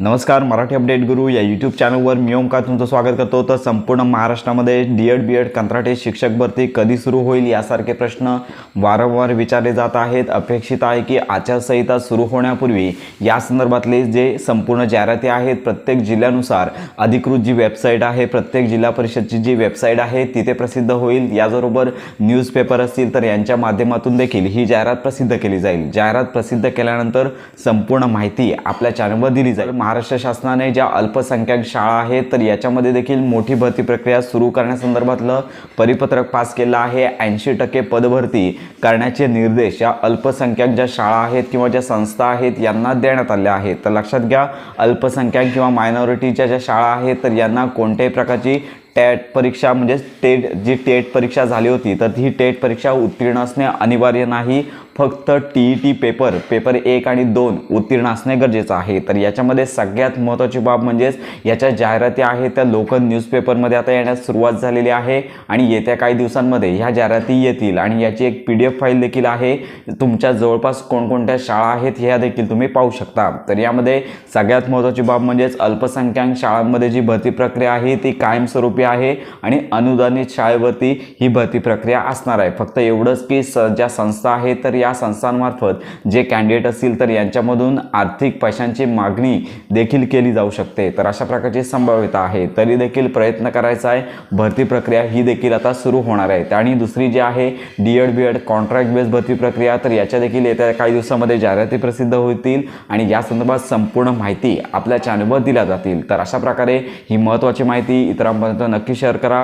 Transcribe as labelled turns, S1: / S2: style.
S1: नमस्कार मराठी अपडेट गुरु या यूट्यूब चॅनलवर मी ओमकार तुमचं स्वागत करतो. तर संपूर्ण महाराष्ट्रामध्ये डी एड बी एड कंत्राटी शिक्षक भरती कधी सुरू होईल यासारखे प्रश्न वारंवार विचारले जात आहेत. अपेक्षित आहे की आचारसंहिता सुरू होण्यापूर्वी या संदर्भातले जे संपूर्ण जाहिराती आहेत प्रत्येक जिल्ह्यानुसार अधिकृत जी वेबसाईट आहे प्रत्येक जिल्हा परिषदची जी वेबसाईट आहे तिथे प्रसिद्ध होईल. याचबरोबर न्यूजपेपर असतील तर यांच्या माध्यमातून देखील ही जाहिरात प्रसिद्ध केली जाईल. जाहिरात प्रसिद्ध केल्यानंतर संपूर्ण माहिती आपल्या चॅनलवर दिली जाईल. महाराष्ट्र शासनाने ज्या अल्पसंख्याक शाळा आहेत तर याच्यामध्ये देखील मोठी भरती प्रक्रिया सुरू करण्यासंदर्भातलं परिपत्रक पास केलं आहे. ऐंशी टक्के पदभरती करण्याचे निर्देश या अल्पसंख्याक ज्या शाळा आहेत किंवा ज्या संस्था आहेत यांना देण्यात आल्या आहेत. तर लक्षात घ्या अल्पसंख्याक किंवा मायनॉरिटीच्या ज्या शाळा आहेत तर यांना कोणत्याही प्रकारची टॅट परीक्षा म्हणजे टेट जी टेट परीक्षा झाली होती तर ही टेट परीक्षा उत्तीर्ण असणे अनिवार्य नाही. फक्त T E T paper paper एक आणि दोन उत्तीर्ण असणे गरजेचं आहे. तर याच्यामध्ये सगळ्यात महत्त्वाची बाब म्हणजेच याच्या जाहिराती आहेत त्या लोकल न्यूजपेपरमध्ये आता येण्यास सुरुवात झालेली आहे आणि येत्या काही दिवसांमध्ये ह्या जाहिराती येतील आणि याची एक पी डी एफ फाईल देखील आहे. तुमच्या जवळपास कोणकोणत्या शाळा आहेत ह्या देखील तुम्ही पाहू शकता. तर यामध्ये सगळ्यात महत्त्वाची बाब म्हणजेच अल्पसंख्याक शाळांमध्ये जी भरती प्रक्रिया आहे ती कायमस्वरूपी आहे आणि अनुदानित शाळेवरती ही भरती प्रक्रिया असणार आहे. फक्त एवढंच की स ज्या संस्था आहेत तर या संस्थांमार्फत जे कॅन्डिडेट असतील तर यांच्यामधून आर्थिक पैशांची मागणी देखील केली जाऊ शकते. तर अशा प्रकारची संभाव्यता आहे. तरी देखील प्रयत्न करायचा आहे. भरती प्रक्रिया ही देखील आता सुरू होणार आहे. आणि दुसरी जी आहे D Ed B Ed contract based भरती प्रक्रिया तर याच्या देखील येत्या काही दिवसामध्ये जाहिराती प्रसिद्ध होतील आणि या संदर्भात संपूर्ण माहिती आपल्या चॅनलवर दिल्या जातील. तर अशा प्रकारे ही महत्त्वाची माहिती इतरांपर्यंत नक्की शेअर करा.